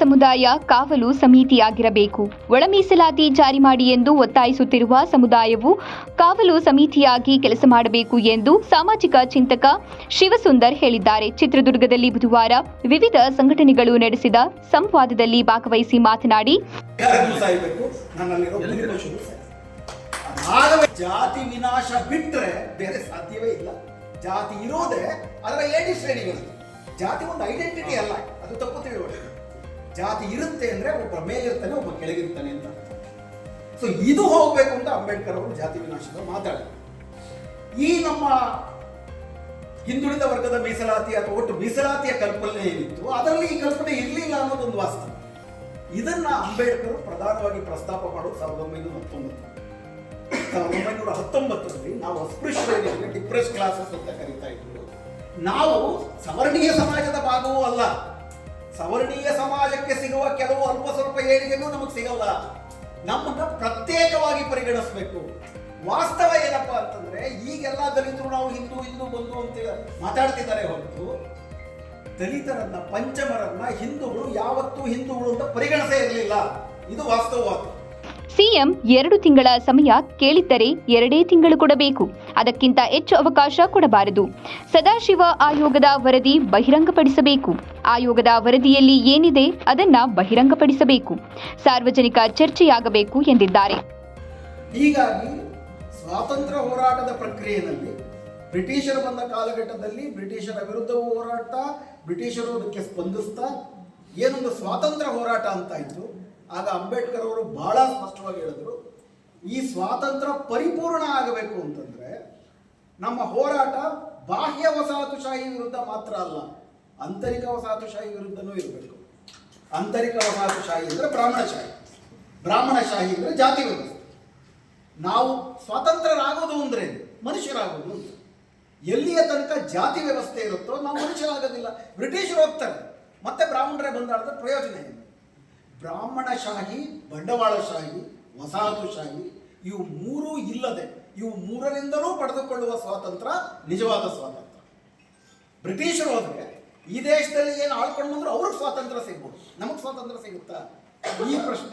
ಸಮುದಾಯ ಕಾವಲು ಸಮಿತಿಯಾಗಿರಬೇಕು. ಒಳ ಮೀಸಲಾತಿ ಜಾರಿ ಮಾಡಿ ಎಂದು ಒತ್ತಾಯಿಸುತ್ತಿರುವ ಸಮುದಾಯವು ಕಾವಲು ಸಮಿತಿಯಾಗಿ ಕೆಲಸ ಮಾಡಬೇಕು ಎಂದು ಸಾಮಾಜಿಕ ಚಿಂತಕ ಶಿವಸುಂದರ್ ಹೇಳಿದ್ದಾರೆ. ಚಿತ್ರದುರ್ಗದಲ್ಲಿ ಬುಧವಾರ ವಿವಿಧ ಸಂಘಟನೆಗಳು ನಡೆಸಿದ ಸಂವಾದದಲ್ಲಿ ಭಾಗವಹಿಸಿ ಮಾತನಾಡಿ, ಜಾತಿ ವಿನಾಶ ಬಿಟ್ಟರೆ ಬೇರೆ ಸಾಧ್ಯವೇ ಇಲ್ಲ. ಜಾತಿ ಇರೋದೇ ಅದರ ಏಡಿ ಜಾತಿ ಒಂದು ಐಡೆಂಟಿಟಿ ಅಲ್ಲ. ಜಾತಿ ಇರುತ್ತೆ ಅಂದ್ರೆ ಒಬ್ಬ ಮೇಲಿರ್ತಾನೆ, ಒಬ್ಬ ಕೆಳಗಿರ್ತಾನೆ ಅಂತ ಸೊ ಇದು ಹೋಗ್ಬೇಕು ಅಂತ ಅಂಬೇಡ್ಕರ್ ಅವರು ಜಾತಿ ವಿನಾಶದ ಮಾತಾಡಿದ್ರು. ಈ ನಮ್ಮ ಹಿಂದುಳಿದ ವರ್ಗದ ಮೀಸಲಾತಿ ಅಥವಾ ಒಟ್ಟು ಮೀಸಲಾತಿಯ ಕಲ್ಪನೆ ಏನಿತ್ತು, ಅದರಲ್ಲಿ ಈ ಕಲ್ಪನೆ ಇರಲಿಲ್ಲ ಅನ್ನೋದೊಂದು ವಾಸ್ತವ ಇದನ್ನ ಅಂಬೇಡ್ಕರ್ ಪ್ರಧಾನವಾಗಿ ಪ್ರಸ್ತಾಪ ಮಾಡೋದು ಸಾವಿರದ ಒಂಬೈನೂರ ಹತ್ತೊಂಬತ್ತು. ಸಾವಿರದ ಒಂಬೈನೂರ ಹತ್ತೊಂಬತ್ತರಲ್ಲಿ ನಾವು ಅಸ್ಪೃಶ್ಯರಿಗೆ ಡಿಪ್ರೆಸ್ ಕ್ಲಾಸಸ್ ಅಂತ ಕರಿತಾ ಇದ್ರು. ನಾವು ಸವರ್ಣೀಯ ಸಮಾಜದ ಭಾಗವೂ ಅಲ್ಲ. ಸವರ್ಣೀಯ ಸಮಾಜಕ್ಕೆ ಸಿಗುವ ಕೆಲವು ಅಲ್ಪ ಸ್ವಲ್ಪ ಏಳಿಗೆನೂ ನಮಗೆ ಸಿಗಲ್ಲ. ನಮ್ಮನ್ನ ಪ್ರತ್ಯೇಕವಾಗಿ ಪರಿಗಣಿಸಬೇಕು. ವಾಸ್ತವ ಏನಪ್ಪ ಅಂತಂದ್ರೆ, ಈಗೆಲ್ಲ ದಲಿತರು ನಾವು ಹಿಂದೂ ಹಿಂದೂ ಬಂದು ಅಂತ ಮಾತಾಡ್ತಿದ್ದಾರೆ ಹೊರತು, ದಲಿತರನ್ನ, ಪಂಚಮರನ್ನ ಹಿಂದೂಗಳು ಯಾವತ್ತೂ ಹಿಂದೂಗಳು ಅಂತ ಪರಿಗಣಿಸೇ ಇರಲಿಲ್ಲ. ಇದು ವಾಸ್ತವವಾದ. ಸಿಎಂ ಎರಡು ತಿಂಗಳ ಸಮಯ ಕೇಳಿದ್ದರೆ ಎರಡೇ ತಿಂಗಳು ಕೊಡಬೇಕು. ಅದಕ್ಕಿಂತ ಹೆಚ್ಚು ಅವಕಾಶ ಕೊಡಬಾರದು. ಸದಾಶಿವ ಆಯೋಗದ ವರದಿ ಬಹಿರಂಗಪಡಿಸಬೇಕು. ಆಯೋಗದ ವರದಿಯಲ್ಲಿ ಏನಿದೆ ಅದನ್ನ ಬಹಿರಂಗಪಡಿಸಬೇಕು. ಸಾರ್ವಜನಿಕ ಚರ್ಚೆಯಾಗಬೇಕು ಎಂದಿದ್ದಾರೆ. ಹೀಗಾಗಿ ಸ್ವಾತಂತ್ರ್ಯ ಹೋರಾಟದ ಪ್ರಕ್ರಿಯೆಯಲ್ಲಿ ಬ್ರಿಟಿಷರು ಬಂದ ಕಾಲಘಟ್ಟದಲ್ಲಿ ಬ್ರಿಟಿಷರ ವಿರುದ್ಧ ಹೋರಾಡ್ತಾ ಬ್ರಿಟಿಷರು ಅದಕ್ಕೆ ಸ್ಪಂದಿಸ್ತಾ, ಏನೊಂದು ಸ್ವಾತಂತ್ರ್ಯ ಹೋರಾಟ ಅಂತ ಇತ್ತು ಆಗ ಅಂಬೇಡ್ಕರ್ ಅವರು ಬಹಳ ಸ್ಪಷ್ಟವಾಗಿ ಹೇಳಿದ್ರು, ಈ ಸ್ವಾತಂತ್ರ್ಯ ಪರಿಪೂರ್ಣ ಆಗಬೇಕು ಅಂತಂದ್ರೆ ನಮ್ಮ ಹೋರಾಟ ಬಾಹ್ಯ ವಸಾಹತುಶಾಹಿ ವಿರುದ್ಧ ಮಾತ್ರ ಅಲ್ಲ, ಆಂತರಿಕ ವಸಾಹತುಶಾಹಿ ವಿರುದ್ಧನೂ ಇರಬೇಕು. ಆಂತರಿಕ ವಸಾಹತುಶಾಹಿ ಅಂದ್ರೆ ಬ್ರಾಹ್ಮಣಶಾಹಿ. ಬ್ರಾಹ್ಮಣಶಾಹಿ ಅಂದ್ರೆ ಜಾತಿ ವ್ಯವಸ್ಥೆ. ನಾವು ಸ್ವಾತಂತ್ರ್ಯರಾಗೋದು ಅಂದ್ರೆ ಮನುಷ್ಯರಾಗೋದು ಅಂತ ಎಲ್ಲಿಯ ತನಕ ಜಾತಿ ವ್ಯವಸ್ಥೆ ಇರುತ್ತೋ ನಾವು ಮನುಷ್ಯರಾಗೋದಿಲ್ಲ. ಬ್ರಿಟಿಷರು ಹೋಗ್ತಾರೆ, ಮತ್ತೆ ಬ್ರಾಹ್ಮಣರೇ ಬಂದಾಡಿದ್ರೆ ಪ್ರಯೋಜನ ಏನು ಬ್ರಾಹ್ಮಣಶಾಹಿ, ಬಂಡವಾಳಶಾಹಿ, ವಸಾಹತುಶಾಹಿ, ಇವು ಮೂರೂ ಇಲ್ಲದೆ, ಇವು ಮೂರರಿಂದಲೂ ಪಡೆದುಕೊಳ್ಳುವ ಸ್ವಾತಂತ್ರ್ಯ ನಿಜವಾದ ಸ್ವಾತಂತ್ರ್ಯ ಬ್ರಿಟಿಷರು ಹೋದ್ರೆ ಈ ದೇಶದಲ್ಲಿ ಏನು ಆಳ್ಕೊಂಡು ಬಂದ್ರೆ ಅವ್ರಿಗೆ ಸ್ವಾತಂತ್ರ್ಯ ಸಿಗ್ಬೋದು. ನಮಗೆ ಸ್ವಾತಂತ್ರ್ಯ ಸಿಗುತ್ತಾ? ಈ ಪ್ರಶ್ನೆ